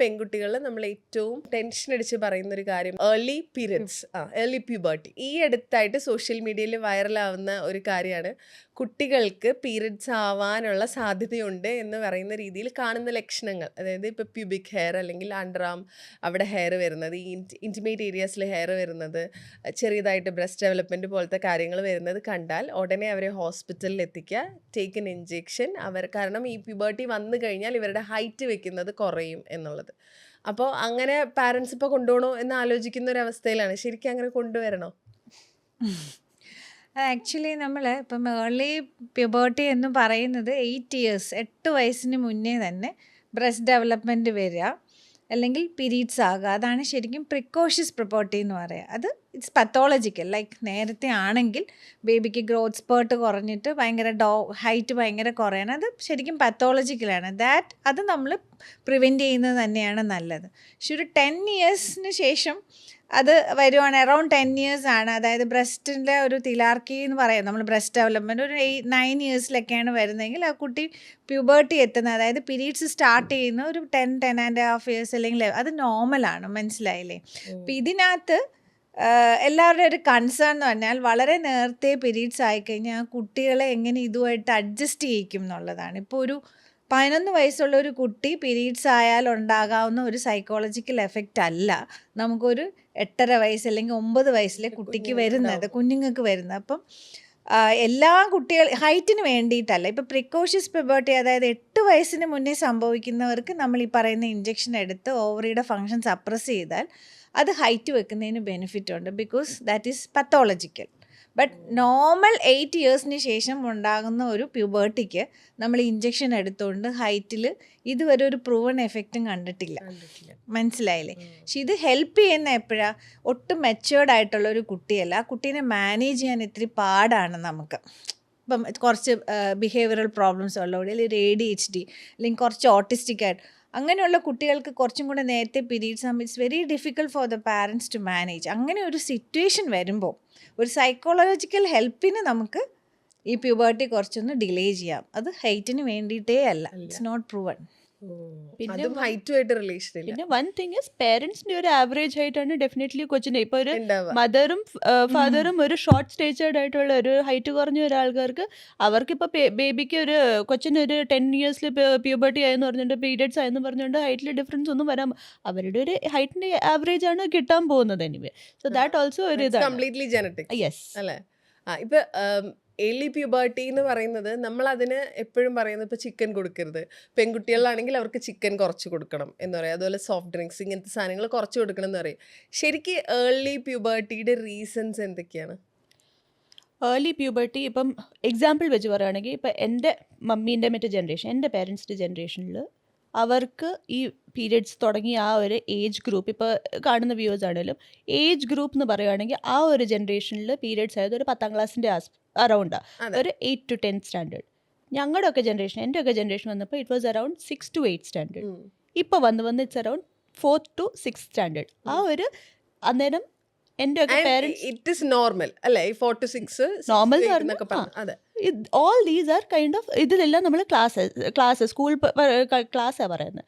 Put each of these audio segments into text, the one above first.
പെൺകുട്ടികൾ നമ്മൾ ഏറ്റവും ടെൻഷൻ അടിച്ച് പറയുന്ന ഒരു കാര്യം ഏർലി പീരിയഡ്സ് ആ ഏർലി പ്യൂബർട്ടി ഈ അടുത്തായിട്ട് സോഷ്യൽ മീഡിയയിൽ വൈറലാവുന്ന ഒരു കാര്യമാണ് കുട്ടികൾക്ക് പീരിയഡ്സ് ആവാനുള്ള സാധ്യതയുണ്ട് എന്ന് പറയുന്ന രീതിയിൽ കാണുന്ന ലക്ഷണങ്ങൾ. അതായത് ഇപ്പോൾ പ്യൂബിക് ഹെയർ അല്ലെങ്കിൽ അണ്ടർആം അവിടെ ഹെയർ വരുന്നത് ഈ ഇന്റിമേറ്റ് ഏരിയാസിൽ ഹെയർ വരുന്നത് ചെറിയതായിട്ട് ബ്രസ്റ്റ് ഡെവലപ്മെന്റ് പോലത്തെ കാര്യങ്ങൾ വരുന്നത് കണ്ടാൽ ഉടനെ അവരെ ഹോസ്പിറ്റലിൽ എത്തിക്കുക ടേക്ക് എൻ ഇഞ്ചെക്ഷൻ അവർ കാരണം ഈ പ്യൂബർട്ടി വന്നു കഴിഞ്ഞാൽ ഇവരുടെ ഹൈറ്റ് വെക്കുന്നത് കുറയും എന്നുള്ളത്. അപ്പോൾ അങ്ങനെ പാരൻസ് ഇപ്പോൾ കൊണ്ടുപോകണോ എന്ന് ആലോചിക്കുന്ന ഒരു അവസ്ഥയിലാണ്. ശരിക്കും അങ്ങനെ കൊണ്ടുവരണോ? ആക്ച്വലി നമ്മൾ ഇപ്പം ഏർലി പ്യൂബേർട്ടി എന്ന് പറയുന്നത് എയ്റ്റ് ഇയേഴ്സ് എട്ട് വയസ്സിന് മുന്നേ തന്നെ ബ്രസ്റ്റ് ഡെവലപ്മെന്റ് വരിക. അല്ലെങ്കിൽ പിരീഡ്സ് ആകുക അതാണ് ശരിക്കും പ്രിക്കോഷ്യസ് പ്രിപ്പോർട്ടി എന്ന് പറയുക അത് ഇറ്റ്സ് പത്തോളജിക്കൽ ലൈക്ക് നേരത്തെ ആണെങ്കിൽ ബേബിക്ക് ഗ്രോത്ത് സ്പേർട്ട് കുറഞ്ഞിട്ട് ഭയങ്കര ഡോ ഹൈറ്റ് ഭയങ്കര കുറയണം. അത് ശരിക്കും പത്തോളജിക്കലാണ് ദാറ്റ് അത് നമ്മൾ പ്രിവെന്റ് ചെയ്യുന്നത് തന്നെയാണ് നല്ലത്. പക്ഷെ ഒരു ടെൻ ഇയേഴ്സിന് ശേഷം അത് വരുവാണ് അറൗണ്ട് ടെൻ ഇയേഴ്സ് ആണ്. അതായത് ബ്രസ്റ്റിന്റെ ഒരു തിലാർക്കി എന്ന് പറയാം. നമ്മൾ ബ്രസ്റ്റ് ഡെവലപ്മെന്റ് ഒരു എയ്റ്റ് നയൻ ഇയേഴ്സിലൊക്കെയാണ് വരുന്നതെങ്കിൽ ആ കുട്ടി പ്യൂബേർട്ടി എത്തുന്നത് അതായത് പീരീഡ്സ് സ്റ്റാർട്ട് ചെയ്യുന്ന ഒരു ten ten and half years അല്ലെങ്കിൽ അത് നോർമലാണ് മനസ്സിലായില്ലേ? അപ്പം ഇതിനകത്ത് എല്ലാവരുടെയും ഒരു കൺസേൺ എന്ന് പറഞ്ഞാൽ വളരെ നേരത്തെ പീരീഡ്സ് ആയിക്കഴിഞ്ഞാൽ ആ കുട്ടികളെ എങ്ങനെ ഇതുമായിട്ട് അഡ്ജസ്റ്റ് ചെയ്യിക്കും എന്നുള്ളതാണ്. ഇപ്പോൾ ഒരു പതിനൊന്ന് വയസ്സുള്ള ഒരു കുട്ടി പീരീഡ്സ് ആയാൽ ഉണ്ടാകാവുന്ന ഒരു സൈക്കോളജിക്കൽ എഫക്റ്റ് അല്ല. നമുക്കൊരു എട്ടര വയസ്സ് അല്ലെങ്കിൽ ഒമ്പത് വയസ്സിലെ കുട്ടിക്ക് വരുന്നത് കുഞ്ഞുങ്ങൾക്ക് വരുന്നത്. അപ്പം എല്ലാ കുട്ടികൾ ഹൈറ്റിന് വേണ്ടിയിട്ടല്ല. ഇപ്പം പ്രിക്കോഷ്യസ് പെബേർട്ടി അതായത് എട്ട് വയസ്സിന് മുന്നേ സംഭവിക്കുന്നവർക്ക് നമ്മൾ ഈ പറയുന്ന ഇഞ്ചെക്ഷൻ എടുത്ത് ഓവറിയുടെ ഫങ്ഷൻ സപ്രസ് ചെയ്താൽ അത് ഹൈറ്റ് വെക്കുന്നതിന് ബെനിഫിറ്റ് ഉണ്ട്. Because that is pathological but normal eight ഇയേഴ്സിന് ശേഷം ഉണ്ടാകുന്ന ഒരു പ്യൂബേർട്ടിക്ക് നമ്മൾ ഇഞ്ചെക്ഷൻ എടുത്തുകൊണ്ട് ഹൈറ്റിൽ ഇതുവരെ ഒരു പ്രൂവൺ എഫക്റ്റും കണ്ടിട്ടില്ല. മനസ്സിലായില്ലേ? പക്ഷെ ഇത് ഹെൽപ്പ് ചെയ്യുന്ന എപ്പോഴാ? ഒട്ടും മെച്ചുവേർഡ് ആയിട്ടുള്ള ഒരു കുട്ടിയല്ല. ആ കുട്ടീനെ മാനേജ് ചെയ്യാൻ ഇത്തിരി പാടാണ് നമുക്ക്. ഇപ്പം കുറച്ച് ബിഹേവിയറൽ പ്രോബ്ലംസ് ഉള്ളവർ അല്ലെങ്കിൽ ഒരു എ ഡി എച്ച് ഡി അല്ലെങ്കിൽ കുറച്ച് ഓട്ടിസ്റ്റിക് ആയിട്ട് അങ്ങനെയുള്ള കുട്ടികൾക്ക് കുറച്ചും കൂടെ നേരത്തെ പീരീഡ്സ് ആകുമ്പോൾ it's very difficult for the parents to manage അങ്ങനെ ഒരു സിറ്റുവേഷൻ വരുമ്പോൾ ഒരു സൈക്കോളജിക്കൽ ഹെൽപ്പിന് നമുക്ക് ഈ പ്യൂബേർട്ടി കുറച്ചൊന്ന് ഡിലേ ചെയ്യാം. അത് ഹൈറ്റിന് വേണ്ടിയിട്ടേ അല്ല. ഇറ്റ്സ് നോട്ട് പ്രൂവൺ പിന്നെ ഹൈറ്റുമായിട്ട് റിലേഷൻ പിന്നെ വൺ തിങ് ഇസ് പേരൻസിന്റെ ഒരു ആവറേജ് ഹൈറ്റാണ് ഡെഫിനറ്റ്ലി കൊച്ചിന്റെ ഇപ്പൊ ഒരു മദറും ഫാദറും ഒരു ഷോർട്ട് സ്റ്റേച്ചേർഡ് ആയിട്ടുള്ള ഒരു ഹൈറ്റ് കുറഞ്ഞ ഒരാൾക്കാർക്ക് അവർക്കിപ്പോൾ ബേബിക്ക് ഒരു കൊച്ചിന് ഒരു ടെൻ ഇയേഴ്സിൽ പ്യൂബർട്ടി ആയെന്ന് പറഞ്ഞിട്ട് പീരിയഡ്സ് ആയെന്ന് പറഞ്ഞുകൊണ്ട് ഹൈറ്റിൽ ഡിഫറൻസ് ഒന്നും വരാൻ അവരുടെ ഒരു ഹൈറ്റിന്റെ ആവറേജ് ആണ് കിട്ടാൻ പോകുന്നത് എനിവേ സോ ദാറ്റ് ഓൾസോ ഒരു കംപ്ലീറ്റ്ലി ജനറ്റിക് യെസ് അല്ലേ? ഇപ്പൊ എലി പ്യൂബർട്ടി എന്ന് പറയുന്നത് നമ്മൾ അതിന് എപ്പോഴും പറയുന്നത് ഇപ്പോൾ ചിക്കൻ കൊടുക്കരുത്. പെൺകുട്ടികളിലാണെങ്കിൽ അവർക്ക് ചിക്കൻ കുറച്ച് കൊടുക്കണം എന്ന് പറയും. അതുപോലെ സോഫ്റ്റ് ഡ്രിങ്ക്സ് ഇങ്ങനത്തെ സാധനങ്ങൾ കുറച്ച് കൊടുക്കണം എന്ന് പറയും. ശരിക്ക് ഏർലി പ്യൂബർട്ടിയുടെ റീസൺസ് എന്തൊക്കെയാണ്? ഏർലി പ്യൂബർട്ടി ഇപ്പം എക്സാമ്പിൾ വെച്ച് പറയുകയാണെങ്കിൽ ഇപ്പം എന്റെ മമ്മീന്റെ മറ്റേ ജനറേഷൻ എന്റെ പേരൻസിന്റെ ജനറേഷനിൽ അവർക്ക് ഈ പീരിയഡ്സ് തുടങ്ങി ആ ഒരു ഏജ് ഗ്രൂപ്പ് ഇപ്പോൾ കാണുന്ന വ്യൂവേഴ്സ് ആണെങ്കിലും ഏജ് ഗ്രൂപ്പ് എന്ന് പറയുകയാണെങ്കിൽ ആ ഒരു ജനറേഷനിൽ പീരിയഡ്സ് ആയത് ഒരു പത്താം ക്ലാസ്സിന്റെ അറൗണ്ടാണ് അതെ. ഒരു എയ്റ്റ് ടു ടെൻ സ്റ്റാൻഡേർഡ് ഞങ്ങളുടെ ഒക്കെ ജനറേഷൻ എന്റെ ഒക്കെ ജനറേഷൻ വന്നപ്പോൾ it was around six to eight standard. ഇപ്പോൾ വന്ന് വന്ന് it's around fourth to six standard ആ ഒരു അന്നേരം എന്റെ ഒക്കെ പേരൻസ് normal അല്ലേ? ഫോർ ടു സിക്സ് അതെ. All these are kind of ഇതിലെല്ലാം നമ്മൾ ക്ലാസ് ക്ലാസ് സ്കൂൾ ക്ലാസ്സാണ് പറയുന്നത്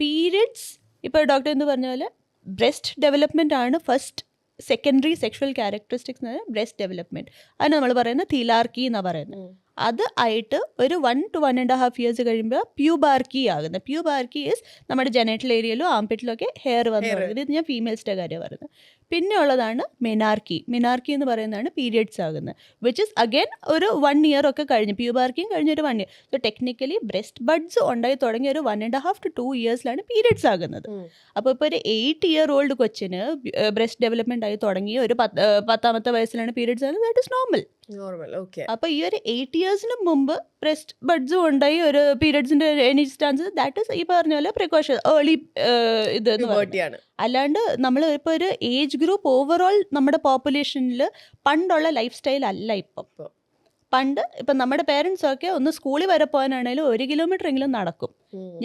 പീരിയഡ്സ് ഇപ്പോൾ ഡോക്ടർ എന്ന് പറഞ്ഞ പോലെ? ബ്രസ്റ്റ് ഡെവലപ്മെന്റ് ആണ് first secondary sexual characteristics breast development അതിന് നമ്മൾ പറയുന്നത് തിലാർക്കി എന്നാണ് പറയുന്നത്. അത് ആയിട്ട് ഒരു one to one and half years കഴിയുമ്പോൾ പ്യൂബാർക്കി ആകുന്നത് പ്യൂബാർക്കി ഈസ് നമ്മുടെ ജനറ്റൽ ഏരിയയിലും ആംപിറ്റിലും ഒക്കെ ഹെയർ വന്ന് പറയുന്നത് തുടങ്ങുന്നത് ഇത് ഞാൻ ഫീമെയിൽസിന്റെ കാര്യം പറയുന്നത്. പിന്നെ ഉള്ളതാണ് മെനാർക്കി മെനാർക്കി എന്ന് പറയുന്നതാണ് പീരിയഡ്സ് ആകുന്നത് വിച്ച് ഇസ് അഗൈൻ ഒരു വൺ ഇയർ ഒക്കെ കഴിഞ്ഞ്. പ്യൂബാർക്കിയും കഴിഞ്ഞ ഒരു one year so technically breast buds ഉണ്ടായി തുടങ്ങിയ ഒരു one and half to two ഇയേഴ്സിലാണ് periods ആകുന്നത്. അപ്പോൾ ഇപ്പോൾ ഒരു എയ്റ്റ് ഇയർ ഓൾഡ് കൊച്ചിന് ബ്രസ്റ്റ് ഡെവലപ്മെന്റ് ആയി തുടങ്ങി ഒരു പത്താമത്തെ വയസ്സിലാണ് പീരിയഡ്സ് ആകുന്നത്. That is normal normal. Okay. അപ്പോൾ ഈ ഒരു എയ്റ്റ് ഇയേഴ്സിന് മുമ്പ് ബ്രസ്റ്റ് ബഡ്സും ഉണ്ടായി ഒരു പീരിയഡ്സിന്റെ എനി സ്റ്റാൻസ് ദാറ്റ് ഇസ് ഈ പറഞ്ഞ പോലെ പ്രിക്കോഷൻ ഏർലി ഇത് അല്ലാണ്ട് നമ്മൾ ഇപ്പൊ ഒരു ഏജ് ഗ്രൂപ്പ് ഓവറോൾ നമ്മുടെ പോപ്പുലേഷനിൽ പണ്ടുള്ള ലൈഫ് സ്റ്റൈൽ അല്ല ഇപ്പം. പണ്ട് ഇപ്പം നമ്മുടെ പേരൻസ് ഒക്കെ ഒന്ന് സ്കൂളിൽ വരെ പോകാനാണെങ്കിലും ഒരു കിലോമീറ്റർ എങ്കിലും നടക്കും.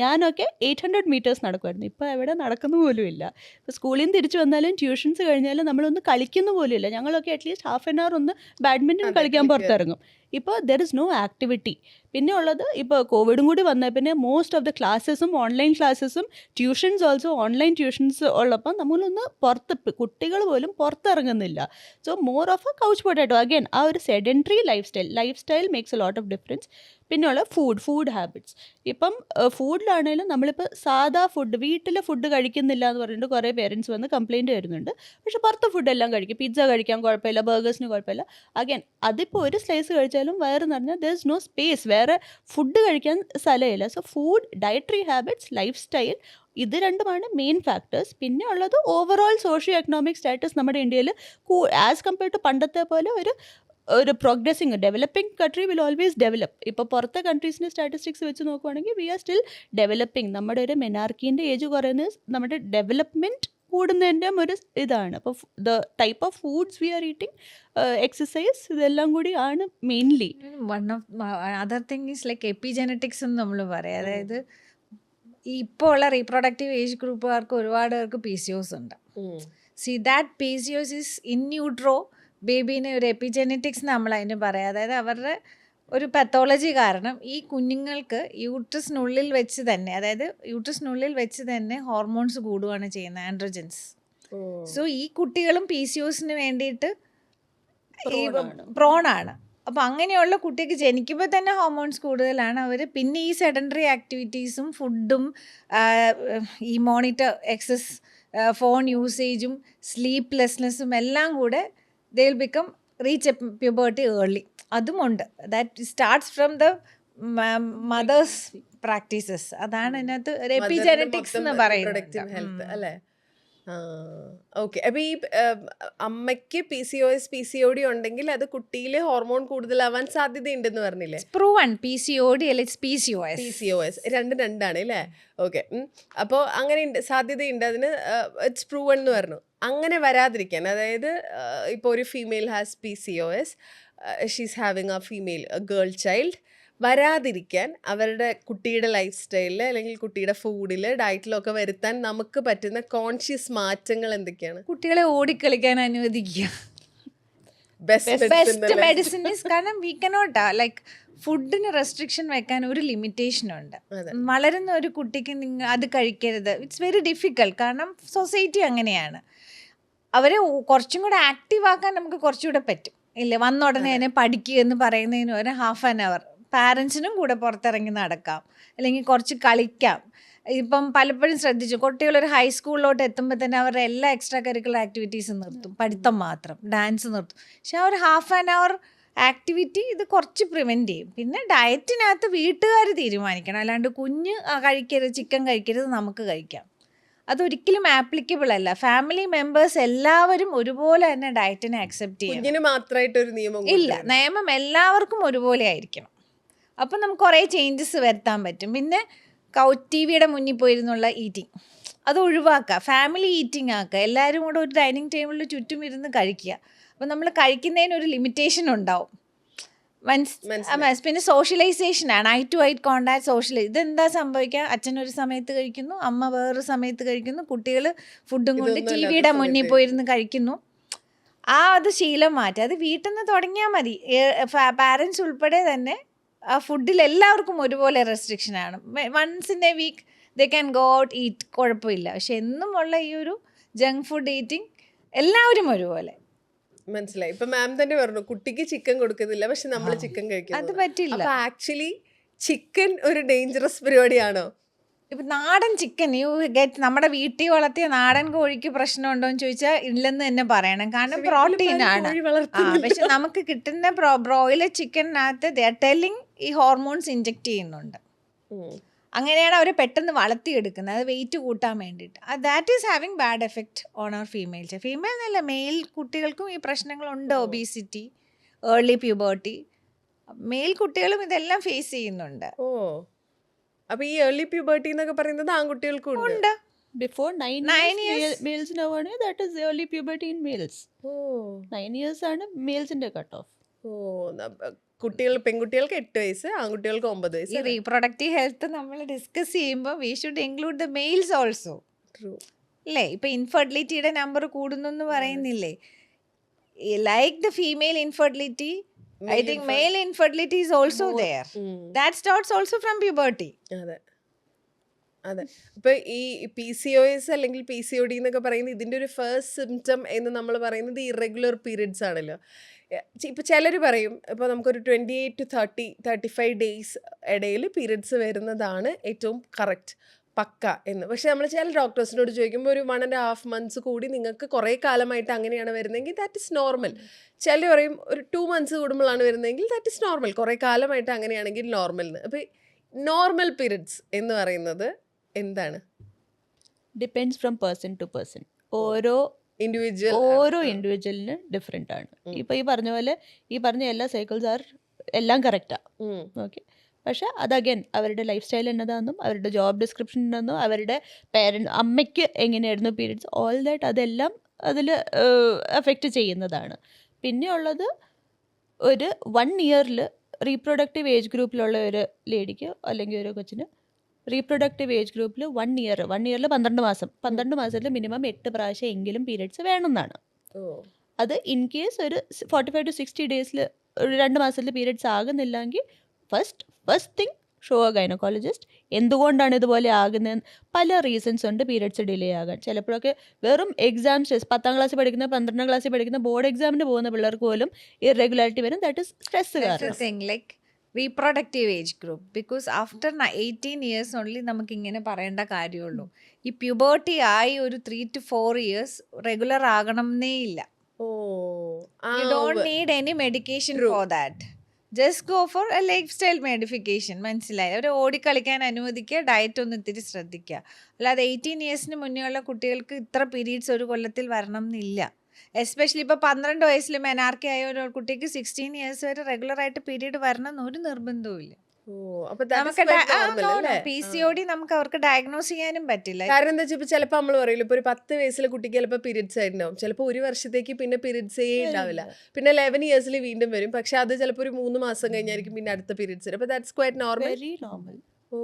ഞാനൊക്കെ എയ്റ്റ് ഹൺഡ്രഡ് മീറ്റേഴ്സ് നടക്കുമായിരുന്നു ഇപ്പോൾ എവിടെ നടക്കുന്ന പോലും ഇല്ല ഇപ്പോൾ സ്കൂളിൽ നിന്ന് തിരിച്ചു വന്നാലും ട്യൂഷൻസ് കഴിഞ്ഞാലും നമ്മളൊന്ന് കളിക്കുന്ന പോലും ഇല്ല ഞങ്ങളൊക്കെ അറ്റ്ലീസ്റ്റ് ഹാഫ് ആൻ അവർ ഒന്ന് ബാഡ്മിന്റൺ കളിക്കാൻ. പുറത്തിറങ്ങും. ഇപ്പോൾ ദർ ഇസ് നോ ആക്ടിവിറ്റി പിന്നെ ഉള്ളത് ഇപ്പോൾ കോവിഡും കൂടി വന്ന പിന്നെ മോസ്റ്റ് ഓഫ് ദ ക്ലാസ്സസും ഓൺലൈൻ ക്ലാസ്സസും ട്യൂഷൻസ് ഓൾസോ ഓൺലൈൻ ട്യൂഷൻസ് ഉള്ളപ്പോൾ നമ്മളൊന്ന് പുറത്ത് കുട്ടികൾ പോലും പുറത്തിറങ്ങുന്നില്ല. So more of a couch potato again ആ ഒരു sedentary life style life style makes a lot of difference പിന്നെയുള്ള ഫുഡ് ഫുഡ് ഹാബിറ്റ്സ് ഇപ്പം ഫുഡിലാണെങ്കിലും നമ്മളിപ്പോൾ സാധാ ഫുഡ് വീട്ടിലെ ഫുഡ് കഴിക്കുന്നില്ല എന്ന് പറഞ്ഞിട്ട് കുറേ പേരൻസ് വന്ന് കംപ്ലയിന്റ് വരുന്നുണ്ട്. പക്ഷേ പുറത്ത് ഫുഡെല്ലാം കഴിക്കും. പിസ്സ കഴിക്കാൻ കുഴപ്പമില്ല. ബർഗേഴ്സിന് കുഴപ്പമില്ല. അഗൈൻ അതിപ്പോൾ ഒരു സ്ലൈസ് കഴിച്ചാലും വയറ് നിറഞ്ഞാൽ ദർ ഇസ് നോ സ്പേസ് വേറെ ഫുഡ് കഴിക്കാൻ സ്ഥലമില്ല. So food dietary habits life style ഇത് രണ്ടുമാണ് മെയിൻ ഫാക്ടേഴ്സ് പിന്നെ ഉള്ളത് ഓവറോൾ സോഷ്യോ എക്കണോമിക് സ്റ്റാറ്റസ് നമ്മുടെ ഇന്ത്യയിൽ ആസ് കമ്പയർഡ് ടു പണ്ടത്തെ പോലെ ഒരു ഒരു progressing developing country will always develop ഇപ്പോൾ പുറത്തെ കൺട്രീസിന്റെ സ്റ്റാറ്റിസ്റ്റിക്സ് വെച്ച് നോക്കുവാണെങ്കിൽ വി ആർ സ്റ്റിൽ ഡെവലപ്പിംഗ് നമ്മുടെ ഒരു മെനാർക്കീന്റെ ഏജ് കുറയുന്നത് നമ്മുടെ ഡെവലപ്മെന്റ് കൂടുന്നതിന്റെ ഒരു ഇതാണ്. അപ്പോൾ the type of foods we are eating exercise ഇതെല്ലാം കൂടി ആണ് mainly one of other thing is like epigenetics എന്ന് നമ്മൾ പറയാം. അതായത് ഈ ഇപ്പോൾ ഉള്ള റീപ്രൊഡക്റ്റീവ് ഏജ് ഗ്രൂപ്പുകാർക്ക് ഒരുപാട് പേർക്ക് പി സി ഒസ് ഉണ്ട്. See that P C O S is in utero ബേബീനെ ഒരു എപ്പിജനറ്റിക്സ് നമ്മൾ അതിന് പറയാം. അതായത് അവരുടെ ഒരു പത്തോളജി കാരണം ഈ കുഞ്ഞുങ്ങൾക്ക് യൂട്രസിനുള്ളിൽ വെച്ച് തന്നെ അതായത് യൂട്രസിനുള്ളിൽ വെച്ച് തന്നെ ഹോർമോൺസ് കൂടുകയാണ് ചെയ്യുന്നത് ആൻഡ്രോജൻസ് സോ ഈ കുട്ടികളും പി സി ഒസിന് വേണ്ടിയിട്ട് ഈ. പ്രോണാണ് അപ്പോൾ അങ്ങനെയുള്ള കുട്ടിക്ക് ജനിക്കുമ്പോൾ തന്നെ ഹോർമോൺസ് കൂടുതലാണ്. അവർ പിന്നെ ഈ സെഡൻഡറി ആക്ടിവിറ്റീസും ഫുഡും ഈ മോണിറ്റർ എക്സസ് ഫോൺ യൂസേജും സ്ലീപ്ലെസ്നെസ്സും എല്ലാം കൂടെ they will become reach puberty early അതുമുണ്ട്. That starts from the mother's practices അതാണ് അതിനകത്ത് എപ്പിജനറ്റിക്സ് എന്ന് പറയുന്നത്. ഓക്കെ അപ്പൊ ഈ അമ്മയ്ക്ക് P C O S P C O D ഉണ്ടെങ്കിൽ അത് കുട്ടിയിൽ ഹോർമോൺ കൂടുതലാവാൻ സാധ്യതയുണ്ടെന്ന് പറഞ്ഞില്ലേ? Proven P C O D അല്ലെ? P C O S P C O S രണ്ട് രണ്ടാണ് അല്ലേ? ഓക്കെ അപ്പോൾ അങ്ങനെ ഉണ്ട് സാധ്യതയുണ്ട്. അതിന് ഇറ്റ്സ് പ്രൂവൺ എന്ന് പറഞ്ഞു. അങ്ങനെ വരാതിരിക്കാൻ അതായത് ഇപ്പോൾ ഒരു female has P C O S she's having a female girl child വരാതിരിക്കാൻ അവരുടെ കുട്ടിയുടെ ലൈഫ് സ്റ്റൈലിൽ അല്ലെങ്കിൽ കുട്ടിയുടെ ഫുഡിൽ ഡയറ്റിലൊക്കെ വരുത്താൻ നമുക്ക് പറ്റുന്ന കോൺഷ്യസ് മാറ്റങ്ങൾ എന്തൊക്കെയാണ്? കുട്ടികളെ ഓടിക്കളിക്കാൻ അനുവദിക്കുക. ബെസ്റ്റ് മെഡിസിൻ കാരണം വി കനോട്ട് ലൈക്ക് ഫുഡിന് റെസ്ട്രിക്ഷൻ വെക്കാൻ ഒരു ലിമിറ്റേഷൻ ഉണ്ട്. വളരുന്ന ഒരു കുട്ടിക്ക് നിങ്ങൾ അത് കഴിക്കരുത്. ഇറ്റ്സ് വെരി ഡിഫിക്കൽട്ട് കാരണം സൊസൈറ്റി അങ്ങനെയാണ്. അവരെ കുറച്ചും കൂടെ ആക്റ്റീവ് ആക്കാൻ നമുക്ക് കുറച്ചുകൂടെ പറ്റും. ഇല്ലേ? വന്ന ഉടനെ തന്നെ പഠിക്കുക എന്ന് പറയുന്നതിന് ഒരു ഹാഫ് ആൻ അവർ പാരൻസിനും കൂടെ പുറത്തിറങ്ങി നടക്കാം. അല്ലെങ്കിൽ കുറച്ച് കളിക്കാം. ഇപ്പം പലപ്പോഴും ശ്രദ്ധിച്ചു കുട്ടികൾ ഒരു ഹൈസ്കൂളിലോട്ട് എത്തുമ്പോൾ തന്നെ അവരുടെ എല്ലാ എക്സ്ട്രാ കരിക്കുലർ ആക്ടിവിറ്റീസും നിർത്തും. പഠിത്തം മാത്രം ഡാൻസ് നിർത്തും. പക്ഷെ ആ ഒരു ഹാഫ് ആൻ അവർ ആക്ടിവിറ്റി ഇത് കുറച്ച് പ്രിവെന്റ് ചെയ്യും. പിന്നെ ഡയറ്റിനകത്ത് വീട്ടുകാർ തീരുമാനിക്കണം. അല്ലാണ്ട് കുഞ്ഞ് കഴിക്കരുത് ചിക്കൻ കഴിക്കരുത് നമുക്ക് കഴിക്കാം. അതൊരിക്കലും ആപ്ലിക്കബിൾ അല്ല. ഫാമിലി മെമ്പേഴ്സ് എല്ലാവരും ഒരുപോലെ തന്നെ ഡയറ്റിനെ അക്സെപ്റ്റ് ചെയ്യും മാത്രമായിട്ട് ഒരു നിയമം ഇല്ല. നിയമം എല്ലാവർക്കും ഒരുപോലെ ആയിരിക്കണം. അപ്പം നമുക്ക് കുറേ ചേഞ്ചസ് വരുത്താൻ പറ്റും. പിന്നെ കൗ ടി വിയുടെ മുന്നിൽ പോയിരുന്നുള്ള ഈറ്റിംഗ് അത് ഒഴിവാക്കുക. ഫാമിലി ഈറ്റിംഗ് ആക്കുക. എല്ലാവരും കൂടെ ഒരു ഡൈനിങ് ടേബിളിൽ ചുറ്റും ഇരുന്ന് കഴിക്കുക. അപ്പം നമ്മൾ കഴിക്കുന്നതിന് ഒരു ലിമിറ്റേഷൻ ഉണ്ടാവും. മനസ്സിലായി. പിന്നെ സോഷ്യലൈസേഷൻ ആണ്. Eye to eye contact social ഇതെന്താ സംഭവിക്കുക? അച്ഛൻ ഒരു സമയത്ത് കഴിക്കുന്നു അമ്മ വേറൊരു സമയത്ത് കഴിക്കുന്നു കുട്ടികൾ ഫുഡും കൊണ്ട് ടി വിയുടെ മുന്നിൽ പോയിരുന്നു കഴിക്കുന്നു. ആ അത് ശീലം മാറ്റുക അത് വീട്ടിൽ നിന്ന് തുടങ്ങിയാൽ മതി. പാരൻസ് ഉൾപ്പെടെ തന്നെ ആ ഫുഡിൽ എല്ലാവർക്കും ഒരുപോലെ റെസ്ട്രിക്ഷൻ ആണ്. Once in a week they can go out eat കുഴപ്പമില്ല. പക്ഷെ എന്നും ഉള്ള ഈ ഒരു ജങ്ക് ഫുഡ് ഈറ്റിംഗ് എല്ലാവരും ഒരുപോലെ. മനസ്സിലായി. ഇപ്പൊ മാം തന്നെ പറഞ്ഞു കുട്ടിക്ക് ചിക്കൻ കൊടുക്കുന്നില്ല പക്ഷെ നമ്മൾ ചിക്കൻ അത് കഴിക്കുന്നു പറ്റില്ല ആക്ച്വലി ചിക്കൻ ഒരു ഡേഞ്ചറസ് പരിപാടിയാണോ? ഇപ്പൊ നാടൻ ചിക്കൻ യു ഗെറ്റ് നമ്മുടെ വീട്ടിൽ വളർത്തിയ നാടൻ കോഴിക്ക് പ്രശ്നമുണ്ടോ എന്ന് ചോദിച്ചാൽ ഇല്ലെന്ന് തന്നെ പറയണം. കാരണം പ്രോട്ടീൻ ആണ്. പക്ഷെ നമുക്ക് കിട്ടുന്ന ബ്രോയിലർ ചിക്കനകത്ത് ടെല്ലിങ് ഈ ഹോർമോൺസ് ഇഞ്ചക്ട് ചെയ്യുന്നുണ്ട്. അങ്ങനെയാണ് അവർ പെട്ടെന്ന് വളർത്തിയെടുക്കുന്നത്. അത് വെയിറ്റ് കൂട്ടാൻ വേണ്ടിയിട്ട്. That is having bad effect on our females female എന്നല്ല മെയിൽ കുട്ടികൾക്കും ഈ പ്രശ്നങ്ങളുണ്ട് ഒബീസിറ്റി ഏർലി പ്യൂബേർട്ടി മെയിൽ കുട്ടികളും ഇതെല്ലാം ഫേസ് ചെയ്യുന്നുണ്ട്. ഓ. അപ്പൊ ഈ ഏർലി പ്യൂബേർട്ടി എന്നൊക്കെ പറയുന്നത് ആൺകുട്ടികൾക്കും ഉണ്ട്. Before nine years. മെയിൽസിനാണ് that is early puberty in males oh. Nine years ആണ് മെയിൽസിന്റെ കട്ട് ഓഫ് ഓ ന- കുട്ടികൾ പെൺകുട്ടികൾക്ക് എട്ട് വയസ്സ് ആൺകുട്ടികൾക്ക് ഒമ്പത് ഈ വയസ്സ് റീപ്രൊഡക്റ്റീവ് ഹെൽത്ത് നമ്മൾ ഡിസ്കസ് ചെയ്യുമ്പോൾ we should include the males also true അല്ലേ ഇപ്പൊ ഇൻഫെർട്ടിലിറ്റിയുടെ നമ്പർ കൂടുന്നു എന്ന് പറയുന്നില്ലേ? Like the female infertility I think male infertility is also. There that starts also from puberty അതെ. അതെ. ഇപ്പൊ ഈ പി സി ഒ എസ് അല്ലെങ്കിൽ പി സി ഒ ഡി എന്നൊക്കെ പറയുന്നത് ഇതിന്റെ ഒരു ഫസ്റ്റ് സിംറ്റം എന്ന് നമ്മൾ പറയുന്നത് ഇറഗുലർ പീരിയഡ്സ് ആണല്ലോ. എ, ചി- ഇപ്പൊ ചിലർ പറയും ഇപ്പോൾ നമുക്കൊരു twenty eight to thirty thirty five days ഇടയിൽ പീരിയഡ്സ് വരുന്നതാണ് ഏറ്റവും കറക്റ്റ് പക്ക എന്ന്. പക്ഷേ നമ്മൾ ചില ഡോക്ടേഴ്സിനോട് ചോദിക്കുമ്പോൾ ഒരു വൺ ആൻഡ് ഹാഫ് മന്ത്സ് കൂടി നിങ്ങൾക്ക് കുറേ കാലമായിട്ട് അങ്ങനെയാണ് വരുന്നതെങ്കിൽ ദാറ്റ് ഇസ് നോർമൽ ചില പറയും ഒരു ടു മന്ത്സ് കൂടുമ്പോഴാണ് വരുന്നതെങ്കിൽ ദാറ്റ് ഇസ് നോർമൽ കുറേ കാലമായിട്ട് അങ്ങനെയാണെങ്കിൽ നോർമൽ എന്ന് അപ്പോൾ നോർമൽ പീരിയഡ്സ് എന്ന് പറയുന്നത് എന്താണ്? Depends from person to person ഓരോ ഇൻഡിവിജ്വൽ ഓരോ ഇൻഡിവിജ്വലിന് ഡിഫറെന്റ് ആണ്. ഇപ്പം ഈ പറഞ്ഞ പോലെ ഈ പറഞ്ഞ എല്ലാ സൈക്കിൾസ് ആർ എല്ലാം കറക്റ്റാണ് ഓക്കെ പക്ഷേ അത് അഗൈൻ അവരുടെ ലൈഫ് സ്റ്റൈൽ എന്നതാണെന്നും അവരുടെ ജോബ് ഡിസ്ക്രിപ്ഷൻ ഉണ്ടെന്നും അവരുടെ പേരൻസ് അമ്മയ്ക്ക് എങ്ങനെയായിരുന്നു പീരീഡ്സ് ഓൾ ദാറ്റ് അതെല്ലാം അതിൽ എഫക്റ്റ് ചെയ്യുന്നതാണ്. പിന്നെ ഉള്ളത് ഒരു വൺ ഇയറിൽ റീപ്രൊഡക്റ്റീവ് ഏജ് ഗ്രൂപ്പിലുള്ള ഒരു ലേഡിക്ക് അല്ലെങ്കിൽ ഒരു കൊച്ചിന് റീപ്രൊഡക്റ്റീവ് ഏജ് ഗ്രൂപ്പിൽ വൺ ഇയർ വൺ ഇയറിൽ പന്ത്രണ്ട് മാസം. പന്ത്രണ്ട് മാസത്തിൽ മിനിമം എട്ട് പ്രാവശ്യം എങ്കിലും പീരിയഡ്സ് വേണമെന്നാണ്. അത് ഇൻ കേസ് ഒരു ഫോർട്ടി ഫൈവ് ടു സിക്സ്റ്റി ഡേയ്സിൽ ഒരു രണ്ട് മാസത്തിൽ periods ആകുന്നില്ലെങ്കിൽ first first thing show gynaecologist എന്തുകൊണ്ടാണ് ഇതുപോലെ ആകുന്നത് പല റീസൺസ് ഉണ്ട് പീരിയഡ്സ് ഡിലേ ആകാൻ. ചിലപ്പോഴൊക്കെ വെറും എക്സാം സ്ട്രെസ് പത്താം ക്ലാസ്സിൽ പഠിക്കുന്ന പന്ത്രണ്ടാം ക്ലാസ്സിൽ പഠിക്കുന്ന ബോർഡ് എക്സാമിന് പോകുന്ന പിള്ളേർക്ക് പോലും ഇറെഗുലാരിറ്റി വരും. ദാറ്റ് ഇസ് സ്ട്രെസ് കാരണം. Like reproductive age group because after eighteen years only നമുക്ക് ഇങ്ങനെ പറയേണ്ട കാര്യമുള്ളൂ. ഈ പ്യൂബേർട്ടി ആയി ഒരു three to four years regular ആകണം എന്നേ ഇല്ല you don't need any medication for that just go for a life style modification മനസ്സിലായി? അവരെ ഓടിക്കളിക്കാൻ അനുവദിക്കുക ഡയറ്റ് ഒന്ന് ഇത്തിരി ശ്രദ്ധിക്കുക. അല്ലാതെ എയ്റ്റീൻ ഇയേഴ്സിന് മുന്നേ ഉള്ള കുട്ടികൾക്ക് ഇത്ര പീരീഡ്സ് ഒരു കൊല്ലത്തിൽ വരണം എന്നില്ല എസ്പെഷ്യലി ഇപ്പോൾ പന്ത്രണ്ട് വയസ്സിൽ മെനാർക്കി ആയ ഒരു കുട്ടിക്ക് സിക്സ്റ്റീൻ ഇയേഴ്സ് വരെ റെഗുലർ ആയിട്ട് പീരീഡ് വരണം എന്നൊരു ഒരു നിർബന്ധവും ഇല്ല ഓ അപ്പൊ നമുക്ക് പി സി ഒ ഡി നമുക്ക് അവർക്ക് ഡയഗ്നോസ് ചെയ്യാനും പറ്റില്ല. കാരണം എന്താ വെച്ചാൽ ചിലപ്പോ നമ്മൾ പറയില്ല ഇപ്പൊ ഒരു പത്ത് വയസ്സിലെ കുട്ടിക്ക് ചിലപ്പോൾ പീരിയഡ്സ് ആയിട്ടുണ്ടാവും. ചിലപ്പോൾ ഒരു വർഷത്തേക്ക് പിന്നെ പീരിയഡ്സേ ഉണ്ടാവില്ല. പിന്നെ ലെവൻ ഇയേഴ്സിൽ വീണ്ടും വരും. പക്ഷെ അത് ചിലപ്പോൾ ഒരു മൂന്ന് മാസം കഴിഞ്ഞായിരിക്കും പിന്നെ അടുത്ത പീരിയഡ്സ് വരും. അപ്പൊ that's quite normal very normal ഓ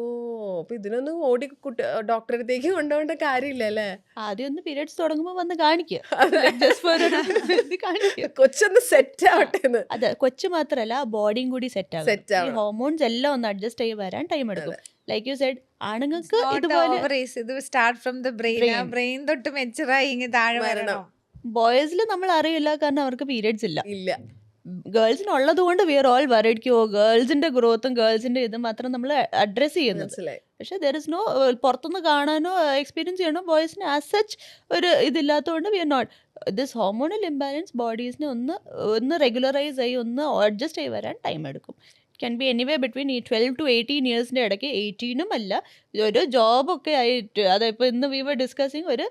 അപ്പൊ ഇതിനൊന്നും ഓടി കുട്ടി ഡോക്ടറെ അടുത്തേക്ക് കൊണ്ടുപോകേണ്ട കാര്യമില്ല അല്ലേ ആദ്യം ഒന്ന് പീരിയഡ്സ് തുടങ്ങുമ്പോൾ വന്ന് കാണിക്കുക കൊച്ചൊന്ന് സെറ്റ് ആവട്ടെ എന്ന് അതെ കൊച്ചു മാത്രല്ല ബോഡിയും കൂടി സെറ്റ് ആവണം. ഹോർമോൺസ് എല്ലാം ഒന്ന് അഡ്ജസ്റ്റ് ചെയ്ത് വരാൻ ടൈം എടുക്കും. ലൈക്ക് യു സെഡ് ആണുങ്ങൾക്ക് ഇതുപോലെ ഇത് start from the brain brain തൊട്ട് മെച്ചറായി ഇങ്ങനെ താഴെ. വരണം. ബോയ്സിൽ നമ്മൾ അറിയില്ല കാരണം അവർക്ക് പീരിയഡ്സ് ഇല്ല. ഇല്ല. ഗേൾസിന് ഉള്ളത് കൊണ്ട് വി ആർ ഓൾ വറിഡിക്കോ ഗേൾസിന്റെ ഗ്രോത്തും ഗേൾസിന്റെ ഇതും മാത്രം നമ്മൾ അഡ്രസ് ചെയ്യുന്നത്. പക്ഷെ ദർ ഇസ് നോ പുറത്തുനിന്ന് കാണാനോ എക്സ്പീരിയൻസ് ചെയ്യണോ ബോയ്സിന് ആസ് സച്ച് ഒരു ഇതില്ലാത്തതുകൊണ്ട് we are not this hormonal imbalance ബോഡീസിനെ ഒന്ന് ഒന്ന് റെഗുലറൈസ് ആയി ഒന്ന് അഡ്ജസ്റ്റ് ചെയ്ത് വരാൻ ടൈം എടുക്കും. ക്യാൻ ബി എനിവേ ബിറ്റ്വീൻ ഈ ട്വൽവ് ടു എയ്റ്റീൻ ഇയേഴ്സിന്റെ ഇടയ്ക്ക് എയ്റ്റീനും അല്ല ഒരു ജോബൊക്കെ ആയിട്ട് അതിപ്പോൾ ഇന്ന് വി വർ ഡിസ്കസിങ് ഒരു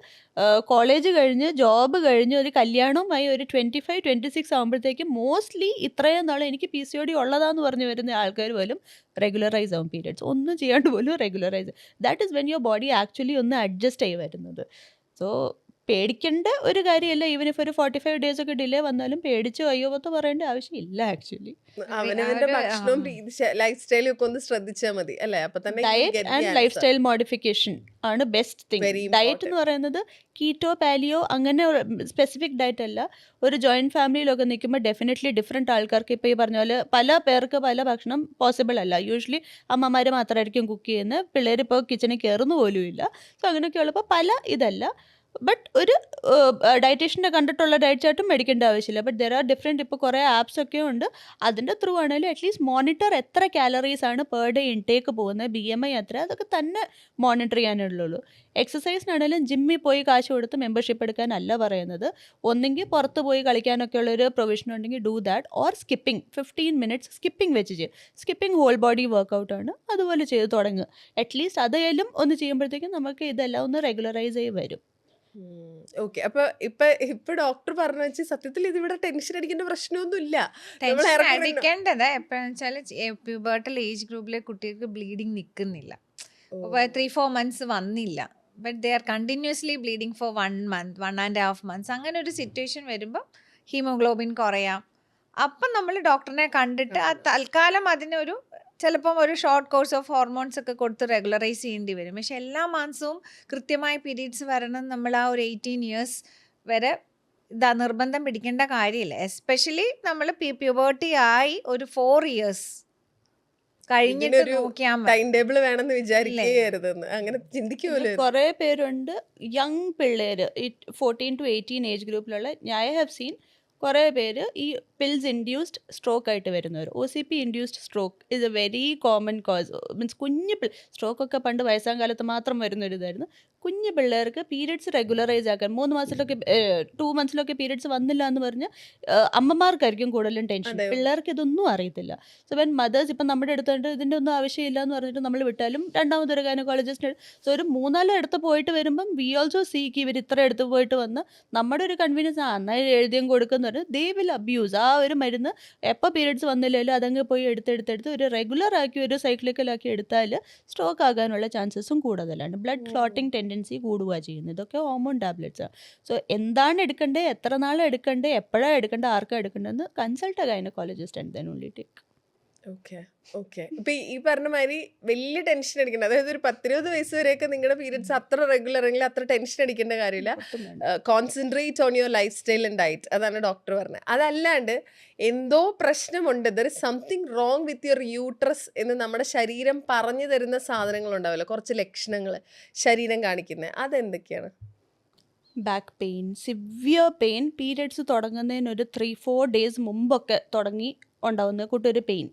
കോളേജ് കഴിഞ്ഞ് ജോബ് കഴിഞ്ഞ് ഒരു കല്യാണവുമായി ഒരു ട്വന്റി ഫൈവ് ട്വന്റി സിക്സ് ആകുമ്പോഴത്തേക്കും മോസ്റ്റ്ലി ഇത്രയും നാൾ എനിക്ക് പി സി ഒ ഡി ഉള്ളതാന്ന് പറഞ്ഞു വരുന്ന ആൾക്കാർ പോലും റെഗുലറൈസ് ആവും പീരിയഡ്സ് ഒന്നും ചെയ്യാണ്ട് പോലും regularise that is when your body actually ഒന്ന് അഡ്ജസ്റ്റ് ആയി വരുന്നത്. സോ പേടിക്കേണ്ട ഒരു കാര്യമല്ല. ഈവൻ ഇഫ് ഒരു ഫോർട്ടി ഫൈവ് ഡേയ്സ് ഒക്കെ ഡിലേ വന്നാലും പേടിച്ച് അയ്യോ പത്ത് പറയേണ്ട ആവശ്യമില്ല ആക്ച്വലി അവനവന്റെ ഭക്ഷണവും ലൈഫ് സ്റ്റൈലും ഒക്കെ ഒന്ന് ശ്രദ്ധിച്ചാൽ മതി അല്ലേ? അപ്പൊ തന്നെ diet and life style modification ആണ് ബെസ്റ്റ് തിങ് ഡയറ്റ് എന്ന് പറയുന്നത് കീറ്റോ പാലിയോ അങ്ങനെ സ്പെസിഫിക് ഡയറ്റ് അല്ല. ഒരു ജോയിന്റ് ഫാമിലിയിലൊക്കെ നിൽക്കുമ്പോൾ ഡെഫിനറ്റ്ലി ഡിഫറെന്റ് ആൾക്കാർക്ക് ഇപ്പോൾ ഈ പറഞ്ഞ പോലെ പല പേർക്ക് പല ഭക്ഷണം പോസിബിൾ അല്ല. യൂഷ്വലി അമ്മമാർ മാത്രമായിരിക്കും കുക്ക് ചെയ്യുന്നത്. പിള്ളേർ ഇപ്പോൾ കിച്ചണിൽ കയറുന്നു പോലും ഇല്ല സോ അങ്ങനെയൊക്കെ ഉള്ളപ്പോൾ പല ഇതല്ല. ബട്ട് ഒരു ഡയറ്റീഷ്യന്റെ കണ്ടിട്ടുള്ള ഡയറ്റ് ചാർട്ടും മേടിക്കേണ്ട ആവശ്യമില്ല. ബട്ട് ദർ ആർ ഡിഫറെന്റ് ഇപ്പോൾ കുറേ ആപ്സ് ഒക്കെ ഉണ്ട്. അതിന്റെ ത്രൂ ആണെങ്കിലും അറ്റ്ലീസ്റ്റ് മോണിറ്റർ എത്ര കാലറീസ് ആണ് പെർ ഡേ ഇൻടേക്ക് പോകുന്നത് ബി എം ഐ എത്ര അതൊക്കെ തന്നെ മോണിറ്റർ ചെയ്യാനുള്ളൂ എക്സസൈസിനാണെങ്കിലും ജിമ്മിൽ പോയി കാശ് കൊടുത്ത് മെമ്പർഷിപ്പ് എടുക്കാനല്ല പറയുന്നത്. ഒന്നെങ്കിൽ പുറത്ത് പോയി കളിക്കാനൊക്കെ ഉള്ളൊരു പ്രൊവിഷൻ ഉണ്ടെങ്കിൽ do that or skipping fifteen minutes skipping വെച്ച് ചെയ്യും. സ്കിപ്പിംഗ് ഹോൾ ബോഡി വർക്കൗട്ടാണ് അതുപോലെ ചെയ്ത് തുടങ്ങുക അറ്റ്ലീസ്റ്റ് അതെല്ലാം ഒന്ന് ചെയ്യുമ്പോഴത്തേക്കും നമുക്ക് ഇതെല്ലാം ഒന്ന് റെഗുലറൈസ് ചെയ്ത് വരും. ഓക്കെ. അപ്പൊ ഇപ്പൊ ഇപ്പൊ ഡോക്ടർ പറഞ്ഞു വെച്ച് സത്യത്തിൽ ഇതിവിടെ ടെൻഷൻ അടിക്കേണ്ട പ്രശ്നമൊന്നും ഇല്ല നമ്മൾ ടെൻഷൻ അടിക്കേണ്ടത്. എപ്പോഴാന്ന് വെച്ചാൽ പ്യൂബേർട്ടൽ ഏജ് ഗ്രൂപ്പിലെ കുട്ടികൾക്ക് ബ്ലീഡിങ് നിൽക്കുന്നില്ല ത്രീ ഫോർ മന്ത്സ് വന്നില്ല. But they are continuously bleeding for one month one and half months അങ്ങനെ ഒരു സിറ്റുവേഷൻ വരുമ്പോൾ ഹീമോഗ്ലോബിൻ കുറയാം. അപ്പം നമ്മൾ ഡോക്ടറിനെ കണ്ടിട്ട് ആ തൽക്കാലം അതിനൊരു ചിലപ്പം ഒരു ഷോർട്ട് കോഴ്സ് ഓഫ് ഹോർമോൺസ് ഒക്കെ കൊടുത്ത് റെഗുലറൈസ് ചെയ്യേണ്ടി വരും. പക്ഷെ എല്ലാ മാസവും കൃത്യമായ പീരീഡ്സ് വരണം നമ്മൾ ആ ഒരു എയ്റ്റീൻ ഇയേഴ്സ് വരെ ഇതാ നിർബന്ധം പിടിക്കേണ്ട കാര്യമില്ല. എസ്പെഷ്യലി നമ്മൾ പ്യൂബേർട്ടി ആയി ഒരു ഫോർ ഇയേഴ്സ് കഴിഞ്ഞിട്ട് നോക്കിയാൽ മതി. ടൈം ടേബിൾ വേണമെന്ന് വിചാരിക്കുകയായിരുന്നെന്ന് അങ്ങനെ ചിന്തിക്കുമല്ലോ കുറേ പേരുണ്ട്. യങ് പിള്ളേർ ഈ ഫോർട്ടീൻ ടു എയ്റ്റീൻ ഏജ് ഗ്രൂപ്പിലുള്ള ഐ ഹാവ് സീൻ കുറേ പേര് ഈ പിൽസ് ഇൻഡ്യൂസ്ഡ് സ്ട്രോക്ക് ആയിട്ട് വരുന്നവർ O C P induced stroke is a very common cause means കുഞ്ഞു പിൾ സ്ട്രോക്കൊക്കെ പണ്ട് വയസ്സാം കാലത്ത് മാത്രം വരുന്ന ഒരു ഇതായിരുന്നു. കുഞ്ഞു പിള്ളേർക്ക് പീരിയഡ്സ് റെഗുലറൈസ് ആക്കാൻ മൂന്ന് മാസത്തിലൊക്കെ ടു മന്ത്സിലൊക്കെ പീരിയഡ്സ് വന്നില്ല എന്ന് പറഞ്ഞ് അമ്മമാർക്കായിരിക്കും കൂടുതലും ടെൻഷൻ. പിള്ളേർക്ക് ഇതൊന്നും അറിയത്തില്ല. സോ വെൻ മദേഴ്സ് ഇപ്പം നമ്മുടെ അടുത്തുണ്ട് ഇതിന്റെ ഒന്നും ആവശ്യമില്ല എന്ന് പറഞ്ഞിട്ട് നമ്മൾ വിട്ടാലും രണ്ടാമതൊരു ഗൈനക്കോളജിസ്റ്റിന് സോ ഒരു മൂന്നാലോ അടുത്ത് പോയിട്ട് വരുമ്പം വി ഓൾസോ സീക്ക് ഇവർ ഇത്ര അടുത്ത് പോയിട്ട് വന്ന് നമ്മുടെ ഒരു കൺവീനിയൻസ് ആ എന്നാൽ എഴുതിയും കൊടുക്കുന്ന പറഞ്ഞാൽ ദേ വിൽ അബ്യൂസ് ആ ഒരു മരുന്ന് എപ്പോൾ പീരീഡ്സ് വന്നില്ലല്ലോ അതങ്ങ് പോയി എടുത്തെടുത്തെടുത്ത് ഒരു റെഗുലർ ആക്കി ഒരു സൈക്ലിക്കലാക്കി എടുത്താൽ സ്ട്രോക്ക് ആകാനുള്ള ചാൻസസും കൂടുതലാണ്. ബ്ലഡ് ക്ലോട്ടിംഗ് ടെൻഡൻസി കൂടുക ചെയ്യുന്നത്. ഇതൊക്കെ ഹോമോൺ ടാബ്ലറ്റ്സ് ആണ് സോ എന്താണ് എടുക്കേണ്ടത് എത്ര നാൾ എടുക്കേണ്ടത് എപ്പോഴാണ് എടുക്കേണ്ടത് ആർക്കാണ് എടുക്കേണ്ടതെന്ന് consult gynaecologist and then only take okay okay ഇപ്പൊ ഈ- ഈ പറഞ്ഞ മാതിരി വലിയ ടെൻഷൻ അടിക്കണ്ട. അതായത് ഒരു പത്തിരുപത് വയസ്സ് വരെയൊക്കെ നിങ്ങളുടെ പീരിയഡ്സ് അത്ര റെഗുലർ ആണെങ്കിൽ അത്ര ടെൻഷൻ അടിക്കേണ്ട കാര്യമില്ല. Concentrate on your life style and diet അതാണ് ഡോക്ടർ പറഞ്ഞത് അതല്ലാണ്ട് എന്തോ പ്രശ്നമുണ്ട്. There is something wrong with your uterus എന്ന് നമ്മുടെ ശരീരം പറഞ്ഞു തരുന്ന സാധനങ്ങൾ ഉണ്ടാവില്ല കുറച്ച് ലക്ഷണങ്ങൾ ശരീരം കാണിക്കുന്നത് അതെന്തൊക്കെയാണ്? Back pain severe pain periods തുടങ്ങുന്നതിന് ഒരു ത്രീ ഫോർ ഡേയ്സ് മുമ്പൊക്കെ തുടങ്ങി ഉണ്ടാവുന്ന കൂട്ടൊരു പെയിൻ.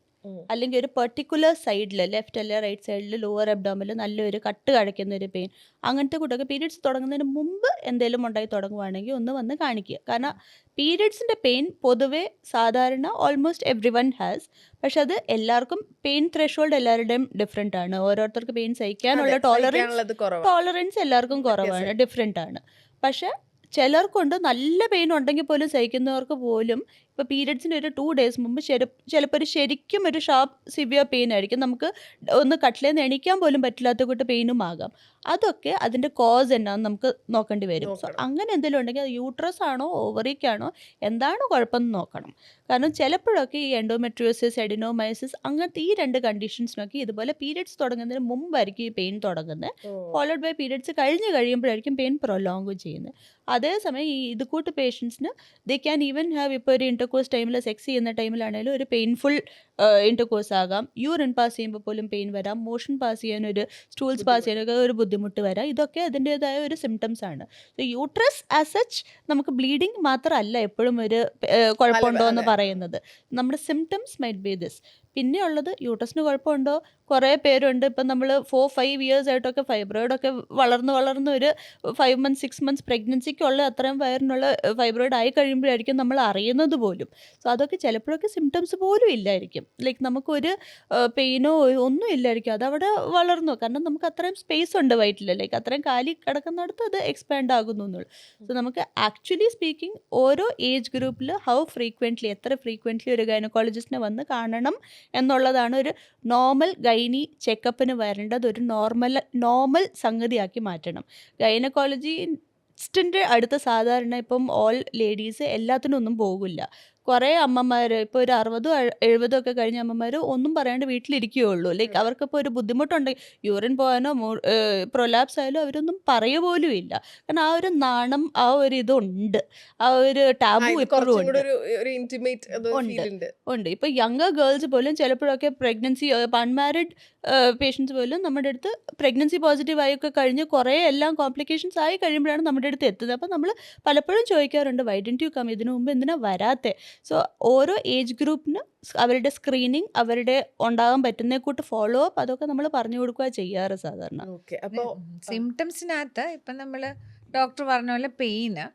അല്ലെങ്കിൽ ഒരു പെർട്ടിക്കുലർ സൈഡിൽ ലെഫ്റ്റ് അല്ലെ റൈറ്റ് സൈഡിൽ ലോവർ അബ്ഡോമിൽ നല്ലൊരു കട്ട് കഴിക്കുന്ന ഒരു പെയിൻ അങ്ങനത്തെ കൂട്ടൊക്കെ പീരിയഡ്സ് തുടങ്ങുന്നതിന് മുമ്പ് എന്തെങ്കിലും ഉണ്ടായി തുടങ്ങുവാണെങ്കിൽ ഒന്ന് വന്ന് കാണിക്കുക. കാരണം പീരിയഡ്സിന്റെ പെയിൻ പൊതുവേ സാധാരണ ഓൾമോസ്റ്റ് എവ്രി വൺ ഹാസ് പക്ഷെ അത് എല്ലാവർക്കും പെയിൻ ത്രഷോൾഡ് എല്ലാവരുടെയും ഡിഫറെന്റ് ആണ്. ഓരോരുത്തർക്ക് പെയിൻ സഹിക്കാനുള്ള ടോളറൻസ് ടോളറൻസ് എല്ലാവർക്കും കുറവാണ് ഡിഫറെന്റ് ആണ്. പക്ഷെ ചിലർക്കുണ്ട് നല്ല പെയിൻ ഉണ്ടെങ്കിൽ പോലും സഹിക്കുന്നവർക്ക് പോലും ഇപ്പോൾ പീരിയഡ്സിന് ഒരു ടു ഡേയ്സ് മുമ്പ് ചിലപ്പോൾ ഒരു ശരിക്കും ഒരു ഷാർപ്പ് സിവിയർ പെയിൻ ആയിരിക്കും. നമുക്ക് ഒന്ന് കട്ടിലേന്ന് എണീക്കാൻ പോലും പറ്റില്ലാത്ത കൂട്ട് പെയിനും ആകാം. അതൊക്കെ അതിന്റെ കോസ് എന്നാന്ന് നമുക്ക് നോക്കേണ്ടി വരും. സോ. അങ്ങനെ എന്തെങ്കിലും ഉണ്ടെങ്കിൽ അത് യൂട്രസ് ആണോ ഓവറിക്കാണോ എന്താണ് കുഴപ്പമെന്ന് നോക്കണം. കാരണം ചിലപ്പോഴൊക്കെ ഈ എൻഡോമെട്രിയോസിസ് എഡിനോമൈസിസ് അങ്ങനത്തെ ഈ രണ്ട് കണ്ടീഷൻസിനൊക്കെ ഇതുപോലെ പീരിയഡ്സ് തുടങ്ങുന്നതിന് മുമ്പായിരിക്കും ഈ പെയിൻ തുടങ്ങുന്നത്. ഫോളോഡ് ബൈ പീരിയഡ്സ് കഴിഞ്ഞ് കഴിയുമ്പോഴായിരിക്കും പെയിൻ പ്രൊലോങ് ചെയ്യുന്നത് അതേസമയം ഈ ഇത് കൂട്ട് പേഷ്യൻസിന് ദേ ക്യാൻ ഈവൻ ഹാവ് ഇപ്പോൾ ഒരു ഇന്റർകോഴ്സ് ടൈമിൽ സെക്സ് ചെയ്യുന്ന ടൈമിലാണെങ്കിലും ഒരു പെയിൻഫുൾ ഇന്റർകോഴ്സ് ആകാം. യൂറിൻ പാസ് ചെയ്യുമ്പോൾ പോലും പെയിൻ വരാം. മോഷൻ പാസ് ചെയ്യാൻ ഒരു സ്റ്റൂൾസ് പാസ് ചെയ്യാനൊക്കെ ഒരു ബുദ്ധിമുട്ട് വരാം. ഇതൊക്കെ അതിന്റേതായ ഒരു സിംറ്റംസ് ആണ്. സോ യൂട്രസ് ആസ് സച്ച് നമുക്ക് ബ്ലീഡിങ് മാത്രമല്ല എപ്പോഴും ഒരു കുഴപ്പമുണ്ടോ എന്ന് പറയുന്നത്. നമ്മുടെ സിംറ്റംസ് മൈറ്റ് ബി ദിസ് പിന്നെയുള്ളത് യൂട്രസിന് കുഴപ്പമുണ്ടോ? കുറേ പേരുണ്ട്. ഇപ്പം നമ്മൾ ഫോർ ഫൈവ് ഇയേഴ്സ് ആയിട്ടൊക്കെ ഫൈബ്രോയിഡൊക്കെ വളർന്ന് വളർന്ന് ഒരു ഫൈവ് മന്ത്സ് സിക്സ് മന്ത്സ് പ്രഗ്നൻസിക്കുള്ള അത്രയും വയറിനുള്ള ഫൈബ്രോയിഡ് ആയി കഴിയുമ്പോഴായിരിക്കും നമ്മൾ അറിയുന്നത് പോലും. സോ അതൊക്കെ ചിലപ്പോഴൊക്കെ സിംറ്റംസ് പോലും ഇല്ലായിരിക്കും. ലൈക്ക് നമുക്കൊരു പെയിനോ ഒന്നും ഇല്ലായിരിക്കും. അതവിടെ വളർന്നു. കാരണം നമുക്ക് അത്രയും സ്പേസ് ഉണ്ട് വയറ്റിൽ ലൈക്ക് അത്രയും കാലി കിടക്കുന്നിടത്ത് അത് എക്സ്പാൻഡ് ആകുന്നു എന്നുള്ളൂ. സോ നമുക്ക് ആക്ച്വലി സ്പീക്കിംഗ് ഓരോ ഏജ് ഗ്രൂപ്പിൽ ഹൗ ഫ്രീക്വന്റ്ലി എത്ര ഫ്രീക്വന്റ്ലി ഒരു ഗൈനക്കോളജിസ്റ്റിനെ വന്ന് കാണണം എന്നുള്ളതാണ് ഒരു നോർമൽ ഗൈനി ചെക്കപ്പിന് വരേണ്ടത് ഒരു നോർമൽ നോർമൽ സംഗതിയാക്കി മാറ്റണം. ഗൈനക്കോളജിസ്റ്റിന്റെ അടുത്ത സാധാരണ ഇപ്പം ഓൾ ലേഡീസ് എല്ലാത്തിനും ഒന്നും പോകില്ല. കുറേ അമ്മമാർ ഇപ്പോൾ ഒരു അറുപതും എഴുപതോ ഒക്കെ കഴിഞ്ഞ അമ്മമാർ ഒന്നും പറയാണ്ട് വീട്ടിലിരിക്കുകയുള്ളൂ. ലൈക്ക് അവർക്കിപ്പോൾ ഒരു ബുദ്ധിമുട്ടുണ്ടെങ്കിൽ യൂറിൻ പോകാനോ പ്രൊലാപ്സ് ആയാലും അവരൊന്നും പറയുക പോലും ഇല്ല കാരണം ആ ഒരു നാണം ആ ഒരു ഇതുണ്ട്. ആ ഒരു ടാബു ഇപ്പോഴും ഉണ്ട്. ഉണ്ട്. ഇപ്പോൾ യങ്ങർ ഗേൾസ് പോലും ചിലപ്പോഴൊക്കെ പ്രഗ്നൻസി അൺമാരിഡ് പേഷ്യൻസ് പോലും നമ്മുടെ അടുത്ത് പ്രഗ്നൻസി പോസിറ്റീവ് ആയൊക്കെ കഴിഞ്ഞ് കുറേ എല്ലാം കോംപ്ലിക്കേഷൻസ് ആയി കഴിയുമ്പോഴാണ് നമ്മുടെ അടുത്ത് എത്തുന്നത്. അപ്പോൾ നമ്മൾ പലപ്പോഴും ചോദിക്കാറുണ്ട് വൈ ഡെന്റ് യു കം ഇതിനു മുമ്പ് എന്തിനാ വരാത്തെ? സോ ഓരോ ഏജ് ഗ്രൂപ്പിന് അവരുടെ സ്ക്രീനിങ് അവരുടെ ഉണ്ടാകാൻ പറ്റുന്ന കൂട്ട് ഫോളോ അപ്പ് അതൊക്കെ നമ്മൾ പറഞ്ഞു കൊടുക്കുക ചെയ്യാറ് സാധാരണ. ഓക്കെ അപ്പോൾ സിംറ്റംസിനകത്ത് ഇപ്പം നമ്മൾ ഡോക്ടർ പറഞ്ഞ പോലെ പെയിന്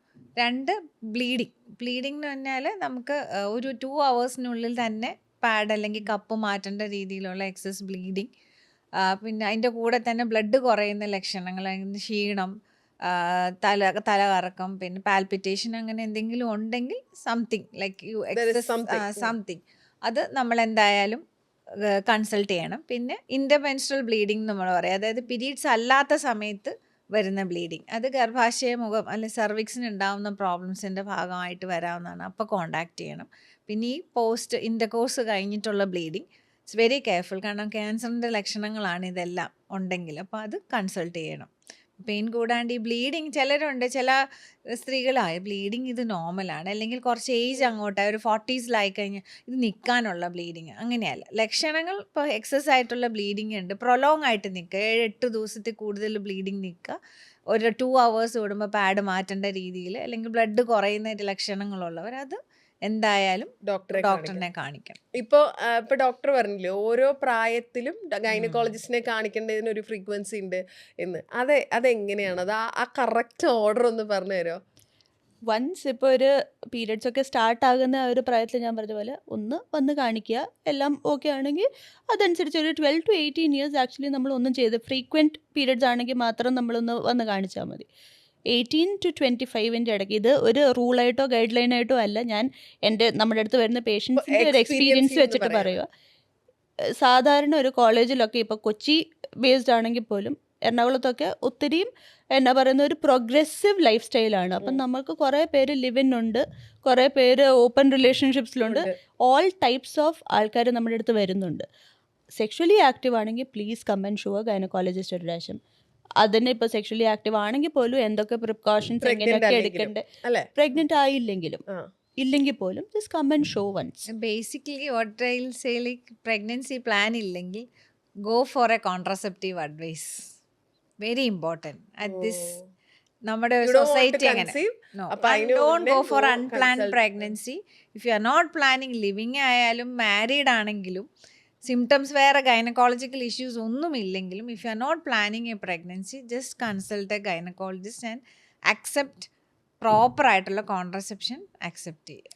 രണ്ട് ബ്ലീഡിങ് ബ്ലീഡിംഗ് എന്ന് പറഞ്ഞാൽ നമുക്ക് ഒരു ടു അവേഴ്സിനുള്ളിൽ തന്നെ പാഡ് അല്ലെങ്കിൽ കപ്പ് മാറ്റേണ്ട രീതിയിലുള്ള എക്സസ് ബ്ലീഡിങ് പിന്നെ അതിന്റെ കൂടെ തന്നെ ബ്ലഡ് കുറയുന്ന ലക്ഷണങ്ങൾ അതിന് ക്ഷീണം തല തല കറക്കം പിന്നെ പാൽപിറ്റേഷൻ അങ്ങനെ എന്തെങ്കിലും ഉണ്ടെങ്കിൽ something like you excess something അത് നമ്മൾ എന്തായാലും കൺസൾട്ട് ചെയ്യണം. പിന്നെ ഇന്റർമെൻസ്ട്രൽ ബ്ലീഡിംഗ് നമ്മൾ പറയാം. അതായത് പീരീഡ്സ് അല്ലാത്ത സമയത്ത് വരുന്ന ബ്ലീഡിങ്. അത് ഗർഭാശയ മുഖം അല്ലെ സർവിക്സിന് ഉണ്ടാവുന്ന പ്രോബ്ലംസിന്റെ ഭാഗമായിട്ട് വരാവുന്നതാണ്. അപ്പോൾ കോണ്ടാക്ട് ചെയ്യണം. പിന്നെ ഈ പോസ്റ്റ് ഇന്റർകോഴ്സ് കഴിഞ്ഞിട്ടുള്ള ബ്ലീഡിങ്. It's very careful. കാരണം ക്യാൻസറിന്റെ ലക്ഷണങ്ങളാണ് ഇതെല്ലാം ഉണ്ടെങ്കിൽ അപ്പോൾ അത് കൺസൾട്ട് ചെയ്യണം. പെയിൻ കൂടാണ്ട് ഈ ബ്ലീഡിങ് ചിലരുണ്ട് ചില സ്ത്രീകളായ ബ്ലീഡിങ് ഇത് നോർമലാണ്. അല്ലെങ്കിൽ കുറച്ച് ഏജ് അങ്ങോട്ടായി ഒരു ഫോർട്ടീസിലായി കഴിഞ്ഞാൽ ഇത് നിൽക്കാനുള്ള ബ്ലീഡിങ് അങ്ങനെയല്ല. ലക്ഷണങ്ങൾ ഇപ്പോൾ എക്സസ് ആയിട്ടുള്ള ബ്ലീഡിങ് ഉണ്ട്. പ്രൊലോങ് ആയിട്ട് നിൽക്കുക. ഏഴ് എട്ട് ദിവസത്തിൽ കൂടുതൽ ബ്ലീഡിങ് നിൽക്കുക. ഒരു ടു അവേഴ്സ് കൂടുമ്പോൾ പാഡ് മാറ്റേണ്ട രീതിയിൽ അല്ലെങ്കിൽ ബ്ലഡ് കുറയുന്ന ലക്ഷണങ്ങളുള്ളവർ അത് എന്തായാലും ഡോക്ടറെ ഡോക്ടറിനെ കാണിക്കണം ഇപ്പൊ ഇപ്പൊ ഡോക്ടർ പറഞ്ഞില്ലേ ഓരോ പ്രായത്തിലും ഗൈനക്കോളജിസ്റ്റിനെ കാണിക്കേണ്ടതിന് ഒരു ഫ്രീക്വൻസി ഉണ്ട് എന്ന്. അതെ അതെങ്ങനെയാണ്? അത് ആ- ആ കറക്റ്റ് ഓർഡർ ഒന്ന് പറഞ്ഞു തരുമോ? വൺസ് ഇപ്പോൾ ഒരു പീരിയഡ്സ് ഒക്കെ സ്റ്റാർട്ട് ആകുന്ന ഒരു പ്രായത്തിൽ ഞാൻ പറഞ്ഞ പോലെ ഒന്ന് വന്ന് കാണിക്കുക എല്ലാം ഓക്കെ ആണെങ്കിൽ അതനുസരിച്ച് ഒരു twelve to eighteen years actually നമ്മൾ ഒന്നും ചെയ്ത് ഫ്രീക്വന്റ് പീരിയഡ്സ് ആണെങ്കിൽ മാത്രം നമ്മളൊന്ന് വന്ന് കാണിച്ചാൽ മതി. എയ്റ്റീൻ ടു ട്വന്റി ഫൈവിന്റെ ഇടയ്ക്ക് ഇത് ഒരു റൂളായിട്ടോ ഗൈഡ് ലൈനായിട്ടോ അല്ല. ഞാൻ എന്റെ നമ്മുടെ അടുത്ത് വരുന്ന പേഷ്യൻസിന്റെ ഒരു എക്സ്പീരിയൻസ് വെച്ചിട്ട് പറയാം. പറയുക സാധാരണ ഒരു കോളേജിലൊക്കെ ഇപ്പോൾ കൊച്ചി ബേസ്ഡ് ആണെങ്കിൽ പോലും എറണാകുളത്തൊക്കെ ഒത്തിരിയും എന്നാ പറയുന്ന ഒരു പ്രോഗ്രസീവ് ലൈഫ് സ്റ്റൈലാണ് അപ്പം. നമുക്ക് കുറേ പേര് ലിവിൻ ഉണ്ട്. കുറേ പേര് ഓപ്പൺ റിലേഷൻഷിപ്സിലുണ്ട്. ഓൾ ടൈപ്സ് ഓഫ് ആൾക്കാർ നമ്മുടെ അടുത്ത് വരുന്നുണ്ട്. സെക്ഷലി ആക്റ്റീവ് ആണെങ്കിൽ please come on sure gynaecologist ഒരു പ്രാവശ്യം. അതിന് ഇപ്പൊ സെക്ഷലി ആക്റ്റീവ് ആണെങ്കിൽ പോലും എന്തൊക്കെ പ്രിക്കോഷൻസ് എങ്ങനെയൊക്കെ എടുക്കണ്ടേ? അല്ലേ? പ്രഗ്നന്റ് ആയില്ലെങ്കിലും ഇല്ലെങ്കിൽ പോലും just come and show once basically what I say like pregnancy plan ഇല്ലെങ്കിൽ go for a contraceptive advice very important at this നമ്മുടെ സൊസൈറ്റി അങ്ങനെ. Don't go for unplanned pregnancy if you are not planning living ആയാലും married ആണെങ്കിലും symptoms വേറെ gynaecological issues ഒന്നും ഇല്ലെങ്കിലും if you are not planning a pregnancy just consult a gynaecologist and accept പ്രോപ്പറായിട്ടുള്ള contraception accept ചെയ്യുക.